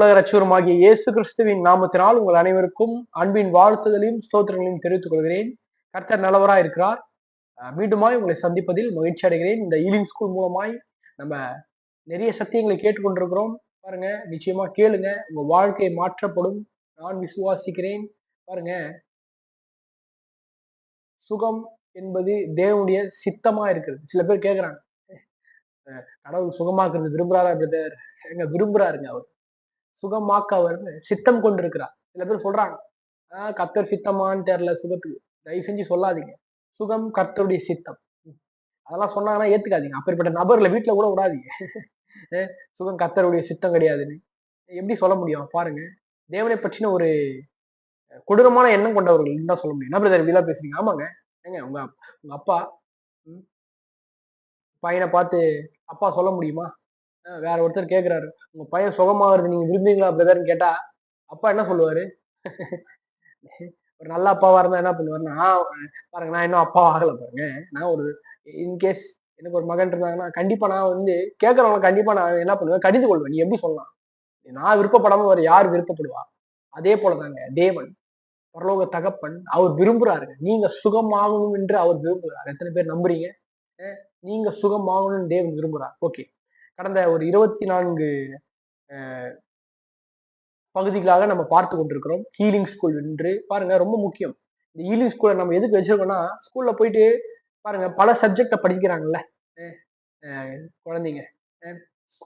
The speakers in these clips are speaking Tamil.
உலக ரட்சகருமாகிய இயேசு கிறிஸ்துவின் நாமத்தினால் உங்கள் அனைவருக்கும் அன்பின் வாழ்த்துதலையும் ஸ்தோத்திரங்களையும் தெரிவித்துக் கொள்கிறேன். கர்த்தர் நல்லவரா இருக்கிறார். மீண்டுமாய் உங்களை சந்திப்பதில் மகிழ்ச்சி அடைகிறேன். இந்த ஈலிங் ஸ்கூல் மூலமாய் நம்ம நிறைய சத்தியங்களை கேட்டுக்கொண்டிருக்கிறோம். பாருங்க நிச்சயமா கேளுங்க. உங்க வாழ்க்கை மாற்றப்படும். நான் விசுவாசிக்கிறேன். பாருங்க. சுகம் என்பது தேவனுடைய சித்தமா இருக்கிறது. சில பேர் கேக்குறாங்க. கடவுள் சுகமாக்குறது விரும்புறாரா பிரதர்? எங்க விரும்புறாருங்க அவர். சுகமாக்கவர்னு அவர் சித்தம் கொண்டிருக்கிறார் சில பேர் சொல்றாங்க. ஆஹ் கத்தர் சித்தமான்னு தெரியல சுகத்துக்கு. தயவு செஞ்சு சொல்லாதீங்க. சுகம் கர்த்தருடைய சித்தம். அதெல்லாம் சொன்னாங்கன்னா ஏத்துக்காதீங்க. அப்படிப்பட்ட நபர்களை வீட்டுல கூட விடாதீங்க. சுகம் கத்தருடைய சித்தம் கிடையாதுன்னு. எப்படி சொல்ல முடியும்? பாருங்க. தேவனை பற்றின ஒரு கொடூரமான எண்ணம் கொண்டவர்கள் தான் சொல்ல முடியும். என்ன பிரதர் வீலா பேசுறீங்க? ஆமாங்க. ஏங்க உங்க உங்க அப்பா ம், பையனை பார்த்து அப்பா சொல்ல முடியுமா? வேற ஒருத்தர் கேக்குறாரு. உங்க பையன் சுகமாகிறது நீங்க விரும்புவீங்களா பிரதர்னு கேட்டா அப்பா என்ன சொல்லுவாரு? ஒரு நல்ல அப்பாவா இருந்தா என்ன பண்ணுவாருன்னா பாருங்க நான் இன்னும் அப்பா ஆகல பாருங்க. நான் ஒரு இன்கேஸ் எனக்கு ஒரு மகன் இருந்தாங்கன்னா கண்டிப்பா நான் வந்து கேட்கறவங்க கண்டிப்பா நான் என்ன பண்ணுவேன்? கடிந்து கொள்வேன். நீ எப்படி சொல்லலாம்? நான் விருப்பப்படாம வேற யார் விருப்பப்படுவா? அதே போலதாங்க தேவன் பரலோக தகப்பன் அவர் விரும்புறாருங்க நீங்க சுகமாகணும் என்று அவர் விரும்புகிறார். எத்தனை பேர் நம்புறீங்க? நீங்க சுகமாகணும்னு தேவன் விரும்புறார். ஓகே. கடந்த ஒரு இருபத்தி நான்கு பகுதிகளாக நம்ம பார்த்து கொண்டிருக்கிறோம். ஹீலிங் ஸ்கூல் என்று. பாருங்க ரொம்ப முக்கியம். இந்த ஹீலிங் ஸ்கூலை நம்ம எதுக்கு வச்சிருக்கோம்னா ஸ்கூல்ல போயிட்டு பாருங்க பல சப்ஜெக்டை படிக்கிறாங்கல்ல. குழந்தைங்க.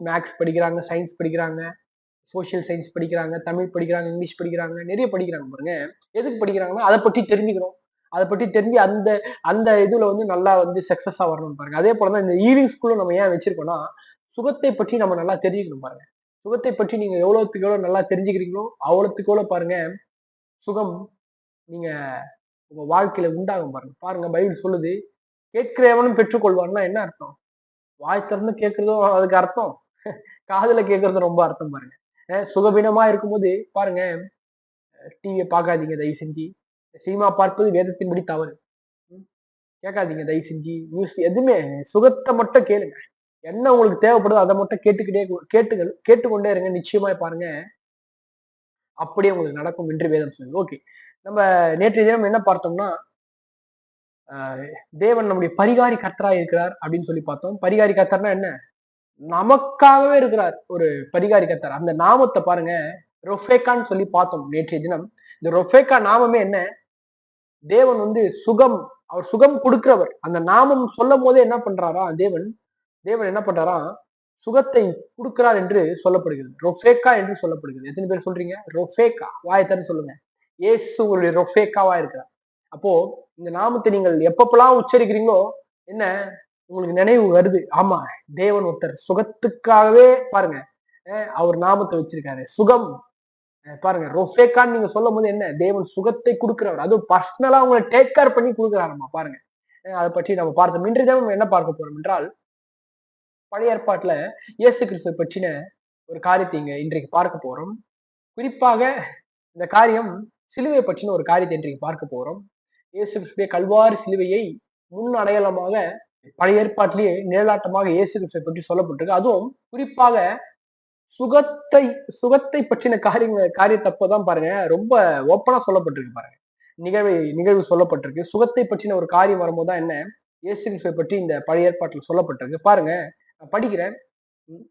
மேக்ஸ் படிக்கிறாங்க சயின்ஸ் படிக்கிறாங்க சோஷியல் சயின்ஸ் படிக்கிறாங்க தமிழ் படிக்கிறாங்க இங்கிலீஷ் படிக்கிறாங்க நிறைய படிக்கிறாங்க பாருங்க. எதுக்கு படிக்கிறாங்கன்னா அதை பற்றி தெரிஞ்சுக்கிறோம் அதை பற்றி தெரிஞ்சு அந்த அந்த இதுல வந்து நல்லா வந்து சக்சஸா வரணும் பாருங்க. அதே போல தான் இந்த ஈவினிங் ஸ்கூலும் நம்ம ஏன் வச்சிருக்கோம்னா சுகத்தை பற்றி நம்ம நல்லா தெரிஞ்சுக்கணும் பாருங்க. சுகத்தை பற்றி நீங்க எவ்வளவுக்கு எவ்வளவு நல்லா தெரிஞ்சுக்கிறீங்களோ அவ்வளவுக்கு எவ்வளவு பாருங்க சுகம் நீங்க உங்க வாழ்க்கையில உண்டாகும் பாருங்க. பாருங்க பைபிள் சொல்லுது கேட்கிறவனும் பெற்றுக்கொள்வான்னா என்ன அர்த்தம்? வாய் திறந்து கேட்கறதும் அதுக்கு அர்த்தம். காதுல கேட்கறது ரொம்ப அர்த்தம் பாருங்க. சுகபீனமா இருக்கும்போது பாருங்க டிவியை பார்க்காதீங்க தயவு செஞ்சு. சினிமா பார்ப்பது வேதத்தின்படி தவறு. ம், கேட்காதீங்க தயவு செஞ்சு. நியூஸ் எதுவுமே சுகத்தை மட்டும் கேளுங்க. என்ன உங்களுக்கு தேவைப்படுதோ அதை மட்டும் கேட்டுக்கிட்டே கேட்டு கேட்டுக்கொண்டே இருங்க. நிச்சயமா பாருங்க. அப்படியே உங்களுக்கு நடக்கும் என்று வேதம் சொல்லுங்க ஓகே நம்ம நேற்றைய தினம் என்ன பார்த்தோம்னா ஆஹ் தேவன் நம்முடைய பரிகாரி கர்த்தரா இருக்கிறார் அப்படின்னு சொல்லி பார்த்தோம். பரிகாரி கர்த்தர்னா என்ன? நமக்காகவே இருக்கிறார் ஒரு பரிகாரி கர்த்தர். அந்த நாமத்தை பாருங்க. ரொஃபேக்கான்னு சொல்லி பார்த்தோம் நேற்றைய தினம். இந்த ரொஃபேக்கா நாமமே என்ன? தேவன் வந்து சுகம் அவர் சுகம் கொடுக்கிறவர். அந்த நாமம் சொல்லும் போதே என்ன பண்றாரா? தேவன் தேவன் என்ன பண்றாரா? சுகத்தை கொடுக்கிறார் என்று சொல்லப்படுகிறது. ரொஃபேக்கா என்று சொல்லப்படுகிறது. எத்தனை பேர் சொல்றீங்க? ரொஃபேக்கா. வாயத்தன்னு சொல்லுங்க. இயேசு உங்களுடைய ரொஃபேக்காவா இருக்கிறார். அப்போ இந்த நாமத்தை நீங்கள் எப்பப்பெல்லாம் உச்சரிக்கிறீங்களோ என்ன? உங்களுக்கு நினைவு வருது. ஆமா தேவன் ஒருத்தர் சுகத்துக்காகவே பாருங்க அவர் நாமத்தை வச்சிருக்காரு. சுகம். பாருங்க ரொஃபேக்கான்னு நீங்க சொல்லும் போது என்ன? தேவன் சுகத்தை கொடுக்கிறவர். அதுவும் பர்சனலா உங்களை டேக் கேர் பண்ணி கொடுக்குறாருமா? பாருங்க. அதை பற்றி நம்ம பார்த்தோம். இன்றைய தேவன் நம்ம என்ன பார்க்க போறோம் என்றால் பழைய ஏற்பாட்டுல இயேசு கிறிஸ்துவை பற்றின ஒரு காரியத்தை இங்க இன்றைக்கு பார்க்க போறோம். குறிப்பாக இந்த காரியம் சிலுவை பற்றின ஒரு காரியத்தை இன்றைக்கு பார்க்க போறோம். இயேசு கிறிஸ்துடைய கல்வாரி சிலுவையை முன் அடையாளமாக பழைய ஏற்பாட்டிலேயே நிழலாட்டமாக இயேசு கிறிஸ்துவை பற்றி சொல்லப்பட்டிருக்கு. அதுவும் குறிப்பாக சுகத்தை சுகத்தை பற்றின காரியங்கள் காரியத்தப்பதான் பாருங்க. ரொம்ப ஓப்பனா சொல்லப்பட்டிருக்கு பாருங்க. நிகழ்வை நிகழ்வு சொல்லப்பட்டிருக்கு. சுகத்தை பற்றின ஒரு காரியம் வரும்போது தான் என்ன? இயேசு கிறிஸ்துவை பற்றி இந்த பழைய ஏற்பாட்டில் சொல்லப்பட்டிருக்கு. பாருங்க. நான் படிக்கிறேன். உம்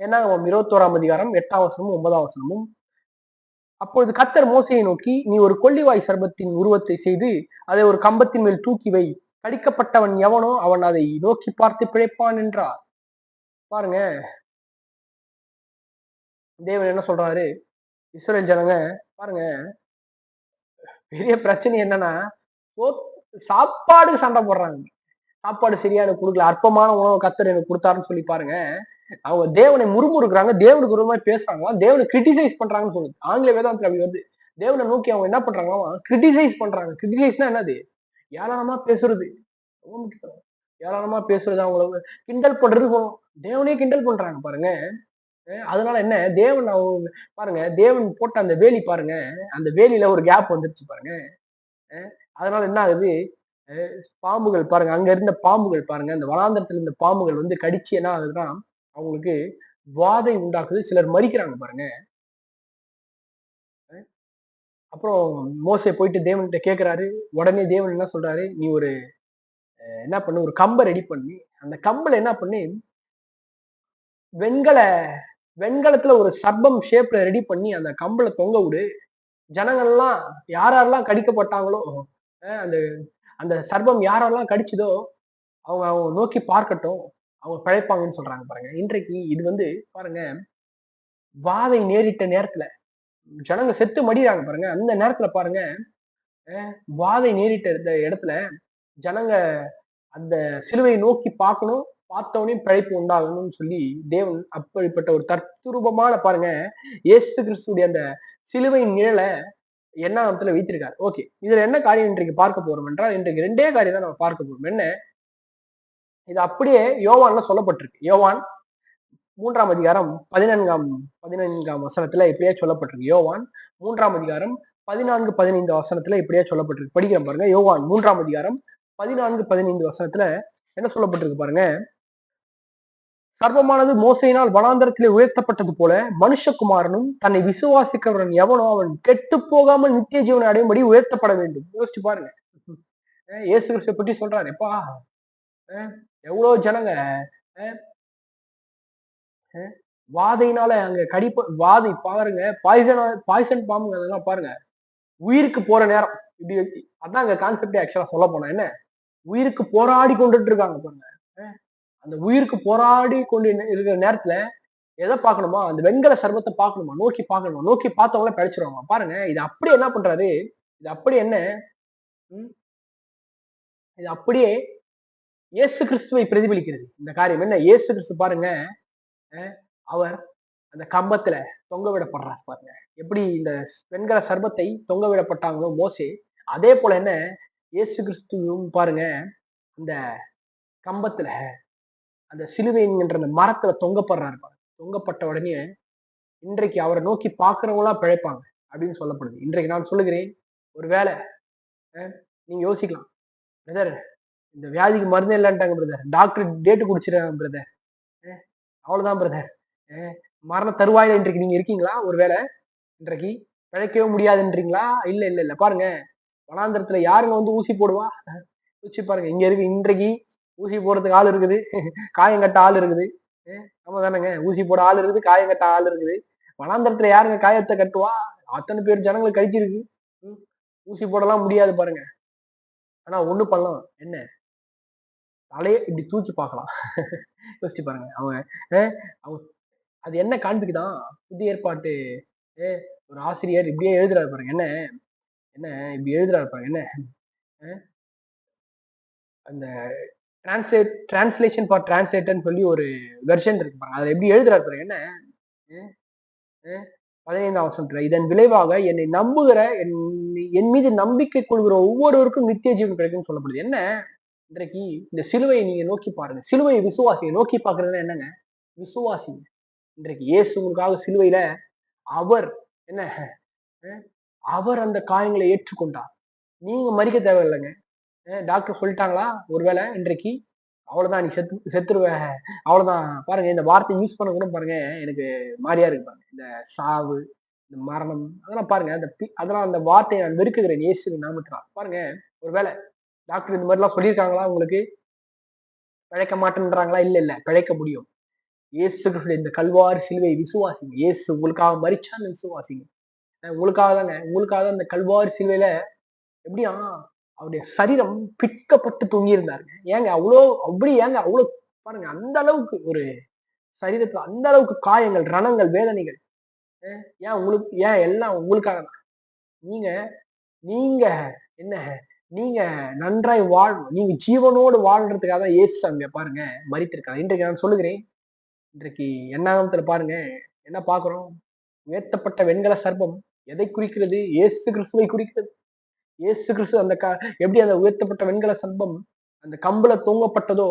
ஏன்னா இருபத்தோராம் அதிகாரம் எட்டாம் வசனமும் ஒன்பதாம் வசனமும். அப்பொழுது கத்தர் மோசையை நோக்கி நீ ஒரு கொள்ளிவாய் சர்பத்தின் உருவத்தை செய்து அதை ஒரு கம்பத்தின் மேல் தூக்கி வை. கடிக்கப்பட்டவன் எவனோ அவன் அதை நோக்கி பார்த்து பிழைப்பான் என்றார். பாருங்க. தேவன் என்ன சொல்றாரு? இஸ்ரேல் ஜனங்க பாருங்க. பெரிய பிரச்சனை என்னன்னா சாப்பாடு சண்டை போடுறாங்க. சாப்பாடு சரியான கொடுக்கல. அற்பமான உணவு கத்தர் எனக்கு கொடுத்தாருன்னு சொல்லி பாருங்க. அவங்க தேவனை முறுமுறுக்குறாங்க. தேவனுக்கு ஒரு மாதிரி பேசுறாங்களாம் தேவனை கிரிட்டிசைஸ் பண்றாங்கன்னு சொல்லுது. ஆங்கில வேதாந்தத்துல அப்படி வருது. தேவனை நோக்கி அவங்க என்ன பண்றாங்களா கிரிட்டிசைஸ் பண்றாங்க. கிரிட்டிசைஸ்னா என்னது? ஏராளமா பேசுறது. ரொம்ப முக்கியம். ஏராளமா பேசுறது அவங்கள கிண்டல் பண்றது தேவனே கிண்டல் பண்றாங்க பாருங்க. அதனால என்ன? தேவன் அவங்க பாருங்க தேவன் போட்ட அந்த வேலி பாருங்க. அந்த வேலியில ஒரு கேப் வந்துருச்சு பாருங்க. அதனால என்ன ஆகுது? பாம்புகள் பாருங்க அங்க இருந்த பாம்புகள் பாருங்க அந்த வனாந்தரத்துல இருந்த பாம்புகள் வந்து கடிச்சு என்ன ஆகுதுன்னா அவங்களுக்கு வாதை உண்டாக்குது. சிலர் மறிக்கிறாங்க பாருங்க. அப்புறம் மோசை போயிட்டு தேவன்கிட்ட கேட்கிறாரு உடனே தேவன் என்ன சொல்றாரு? நீ ஒரு அஹ், என்ன பண்ணு? ஒரு கம்பை ரெடி பண்ணி. அந்த கம்பல என்ன பண்ணி? வெண்கல வெண்கலத்துல ஒரு சர்பம் ஷேப்ல ரெடி பண்ணி அந்த கம்பல தொங்க விடு. ஜனங்கள்லாம் யாரெல்லாம் கடிக்கப்பட்டாங்களோ அஹ், அந்த அந்த சர்பம் யாரெல்லாம் கடிச்சதோ அவங்க அவங்க நோக்கி பார்க்கட்டும் அவங்க பிழைப்பாங்கன்னு சொல்றாங்க பாருங்க. இன்றைக்கு இது வந்து பாருங்க வாதை நேரிட்ட நேரத்துல ஜனங்க செத்து மடிறாங்க பாருங்க. அந்த நேரத்துல பாருங்க வாதை நேரிட்ட இந்த இடத்துல ஜனங்க அந்த சிலுவையை நோக்கி பார்க்கணும் பார்த்தவனே பிழைப்பு உண்டாகணும்னு சொல்லி தேவன் அப்படிப்பட்ட ஒரு தற்ரூபமான பாருங்க இயேசு கிறிஸ்துடைய அந்த சிலுவையின் நிழலை எண்ணாமத்துல வைத்திருக்காரு? ஓகே இதுல என்ன காரியம் இன்றைக்கு பார்க்க போறோம் என்றால் இன்றைக்கு ரெண்டே காரியம் தான் நம்ம பார்க்க போறோம். என்ன? இது அப்படியே யோவான்ல சொல்லப்பட்டிருக்கு. யோவான் மூன்றாம் அதிகாரம் பதினான்காம் பதினான்காம் வசனத்துல இப்படியே சொல்லப்பட்டிருக்கு. யோவான் மூன்றாம் அதிகாரம் பதினான்கு பதினைந்து வசனத்துல இப்படியே சொல்லப்பட்டிருக்கு. படிக்கிறேன் பாருங்க. யோவான் மூன்றாம் அதிகாரம் பதினான்கு பதினைந்து வசனத்துல என்ன சொல்லப்பட்டிருக்கு பாருங்க? சர்வமானது மோசையினால் வனாந்தரத்திலே உயர்த்தப்பட்டது போல மனுஷகுமாரனும் தன்னை விசுவாசிக்கிறவன் எவனோ அவன் கெட்டு போகாமல் நித்திய ஜீவனை அடையும்படி உயர்த்தப்பட வேண்டும். யோசிச்சு பாருங்க. இயேசு கிறிஸ்துவை பற்றி சொல்றாரு. எப்பா? எவ்வளவு ஜனங்க? வாதையினால அங்க கடிப்ப வாதை பாருங்க. பாய்சன் பாய்சன் பாம்புங்க அதெல்லாம் பாருங்க. உயிருக்கு போற நேரம். இப்படி அதான் அங்க கான்செப்டே ஆக்சுவலா சொல்ல போனா என்ன? உயிருக்கு போராடி கொண்டுட்டு இருக்காங்க பாருங்க. அந்த உயிருக்கு போராடி கொண்டு இருக்கிற நேரத்துல எதை பார்க்கணுமா? அந்த வெண்கல சர்வத்தை பார்க்கணுமா? நோக்கி பார்க்கணுமா? நோக்கி பார்த்தவங்கள பழிச்சிருவாங்க. பாருங்க இது அப்படி என்ன பண்றாரு இது அப்படி என்ன? இது அப்படியே இயேசு கிறிஸ்துவை பிரதிபலிக்கிறது. இந்த காரியம் என்ன? இயேசு கிறிஸ்து பாருங்க அஹ் அவர் அந்த கம்பத்துல தொங்க விடப்படுறார் பாருங்க. எப்படி இந்த வெண்கல சர்பத்தை தொங்க விடப்பட்டாங்களோ மோசே அதே போல என்ன? இயேசு கிறிஸ்துவும் பாருங்க அந்த கம்பத்துல அந்த சிலுவை என்கின்ற அந்த மரத்துல தொங்கப்படுறாரு பாருங்க. தொங்கப்பட்ட உடனே இன்றைக்கு அவரை நோக்கி பார்க்குறவங்களா பிழைப்பாங்க அப்படின்னு சொல்லப்படுது. இன்றைக்கு நான் சொல்லுகிறேன் ஒருவேளை அஹ், நீங்க யோசிக்கலாம். பிரதர் இந்த வியாதிக்கு மருந்தே இல்லைன்ட்டாங்க பிரதர் டாக்டர் டேட்டு குடிச்சிருக்காங்க பிரதர் அவ்வளவுதான் பிரதர் மரண தருவாயில் இன்றைக்கு நீங்க இருக்கீங்களா? ஒருவேளை இன்றைக்கு பிழைக்கவே முடியாதுன்றீங்களா? இல்ல இல்ல இல்ல. பாருங்க வனாந்திரத்துல யாருங்க வந்து ஊசி போடுவா? ஊசி யோசிச்சு பாருங்க. இங்க இருக்கு இன்றைக்கு ஊசி போடுறதுக்கு ஆள் இருக்குது. காயம் கட்ட ஆள் இருக்குது. அஹ், ஆமா தானேங்க ஊசி போட ஆள் இருக்குது காயம் கட்ட ஆள் இருக்குது. வனாந்தரத்துல யாருங்க காயத்தை கட்டுவா? அத்தனை பேர் ஜனங்களுக்கு கழிச்சிருக்கு. ம், ஊசி போடலாம் முடியாது பாருங்க. ஆனா ஒண்ணு பண்ணலாம். என்ன? தலையை இப்படி தூக்கி பார்க்கலாம். யோசிச்சு பாருங்க. அவங்க அஹ், அவங்க அது என்ன காண்பிக்குதான்? புதிய ஏற்பாட்டு ஒரு ஆசிரியர் இப்படியே எழுதுறாரு பாருங்க. என்ன? என்ன இப்படி எழுதுறாரு பாருங்க. என்ன? அந்த டிரான்ஸ்லேட் டிரான்ஸ்லேஷன் ஃபார் டிரான்ஸ்லேட்டர்னு சொல்லி ஒரு வெர்ஷன் இருக்கு பாருங்க. அதை எப்படி எழுதுறாரு பாருங்க. என்ன? பதினைந்தாம் வசனத்துல இதன் விளைவாக என்னை நம்புகிற என் என் மீது நம்பிக்கை கொள்கிற ஒவ்வொருவருக்கும் நித்திய ஜீவன் கிடைக்கும்னு சொல்லப்படுது. என்ன? இன்றைக்கு இந்த சிலுவையை நீங்க நோக்கி பாருங்க. சிலுவையை விசுவாசிங்க. நோக்கி பாக்குறதுன்னா என்னங்க? விசுவாசிங்க. இன்றைக்கு இயேசு உங்களுக்காக சிலுவையில அவர் என்ன? அவர் அந்த காயங்களை ஏற்றுக்கொண்டார். நீங்க மறிக்க தேவையில்லைங்க. டாக்டர் சொல்லிட்டாங்களா? ஒருவேளை இன்றைக்கு அவ்வளவுதான் நீ செத்து செத்துருவேன் அவ்வளவுதான். பாருங்க இந்த வார்த்தை யூஸ் பண்ண கூட பாருங்க எனக்கு மாதிரியா இருக்கு பாருங்க. இந்த சாவு இந்த மரணம் அதெல்லாம் பாருங்க. அந்த அதெல்லாம் அந்த வார்த்தையை நான் வெறுக்குகிறேன் இயேசு நாமத்தினால். பாருங்க ஒருவேளை டாக்டர் இந்த மாதிரிலாம் சொல்லியிருக்காங்களா உங்களுக்கு? பிழைக்க மாட்டேன்றாங்களா? இல்ல இல்ல பிழைக்க முடியும். இயேசு இந்த கல்வாறு சிலுவை விசுவாசிங்க. இயேசு உங்களுக்காக மறிச்சான்னு விசுவாசிங்க. உங்களுக்காக தாங்க உங்களுக்காக தான் இந்த கல்வாரி சிலுவையில எப்படியா? அவருடைய சரீரம் பிக்கப்பட்டு தூங்கியிருந்தாருங்க ஏங்க அவ்வளோ அப்படி ஏங்க அவ்வளோ பாருங்க அந்த அளவுக்கு ஒரு சரீரத்துல அந்த அளவுக்கு காயங்கள் ரணங்கள் வேதனைகள். ஏன் உங்களுக்கு ஏன் எல்லாம் உங்களுக்காக தான்? நீங்க நீங்க என்ன நீங்க நன்றாய் வாழணும் நீங்க ஜீவனோடு வாழ்றதுக்காக தான் ஏசு அங்க பாருங்க மறித்திருக்காங்க இன்றைக்கு நான் சொல்லுகிறேன் இன்றைக்கு எண்ணாகமத்துல பாருங்க என்ன பாக்குறோம் உயர்த்தப்பட்ட வெண்கல சர்ப்பம் எதை குறிக்கிறது? இயேசு கிறிஸ்துவை குறிக்கிறது. இயேசு கிறிஸ்து அந்த க எப்படி அந்த உயர்த்தப்பட்ட வெண்கல சம்பம் அந்த கம்புல தூங்கப்பட்டதோ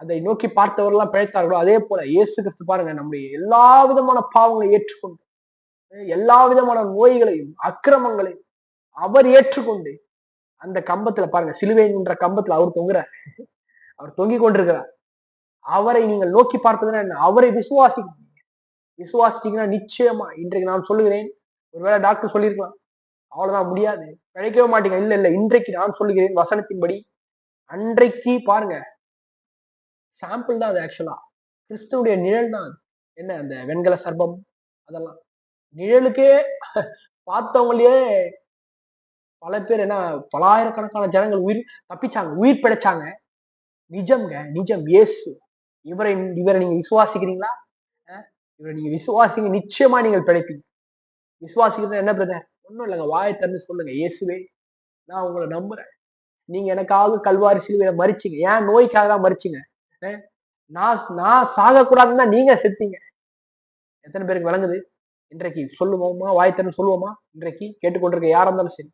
அதை நோக்கி பார்த்தவர்கள்லாம் பிழைத்தார்களோ அதே போல இயேசு கிறிஸ்து பாருங்க நம்முடைய எல்லா விதமான பாவங்களை ஏற்றுக்கொண்டு எல்லா விதமான நோய்களையும் அக்கிரமங்களையும் அவர் ஏற்றுக்கொண்டு அந்த கம்பத்துல பாருங்க சிலுவை என்ற கம்பத்துல அவர் தொங்குறார். அவர் தொங்கிக் கொண்டிருக்கிறார். அவரை நீங்கள் நோக்கி பார்த்ததுன்னா என்ன? அவரை விசுவாசிக்கணும் விசுவாசிச்சீங்கன்னா நிச்சயமா இன்றைக்கு நான் சொல்லுகிறேன். ஒருவேளை டாக்டர் சொல்லியிருக்கலாம். அவ்வளவுதான் முடியாது. பிழைக்கவே மாட்டீங்க. இல்ல இல்ல இன்றைக்கு நான் சொல்லுகிறேன் வசனத்தின்படி அன்றைக்கு பாருங்க. சாம்பிள் தான் அது ஆக்சுவலா கிறிஸ்துவனுடைய நிழல் தான். என்ன அந்த வெண்கல சர்பம்? அதெல்லாம். நிழலுக்கே பார்த்தவங்களே பல பேர் என்ன பலாயிரக்கணக்கான ஜனங்கள் உயிர் தப்பிச்சாங்க உயிர் பிழைச்சாங்க. நிஜம்ங்க நிஜம். இயேசு. இவரை இவரை நீங்க விசுவாசிக்கிறீங்களா? இவரை நீங்க விசுவாசிங்க. நிச்சயமா நீங்கள் பிழைப்பீங்க. விசுவாசிக்கிறது என்ன பிரதர் ஒன்றும் இல்லைங்க. வாயை திறந்து சொல்லுங்க. இயேசுவே நான் உங்களை நம்புறேன். நீங்க எனக்காக கல்வாரி சிலுவையில மறிச்சிங்க ஏன்? நோய்க்காக தான் மறிச்சிங்க நான் நான் சாகக்கூடாதுன்னு தான் நீங்க செத்தீங்க. எத்தனை பேருக்கு விளங்குது? இன்றைக்கு சொல்லுவோமா? வாய் திறந்து சொல்லுவோமா? இன்றைக்கு கேட்டுக்கொண்டிருக்க யாரா இருந்தாலும் சரி.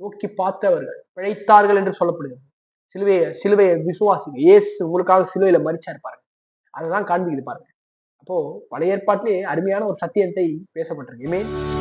நோக்கி பார்த்தவர்கள் பிழைத்தார்கள் என்று சொல்லப்படுகிறது சிலுவையை சிலுவையை விசுவாசிங்க. ஏசு உங்களுக்காக சிலுவையில மறிச்சா பாருங்க. அதைதான் காண்பிக்குது பாருங்க. அப்போ பழைய ஏற்பாட்டிலே அருமையான ஒரு சத்தியத்தை பேசப்பட்டிருக்கு. Amen.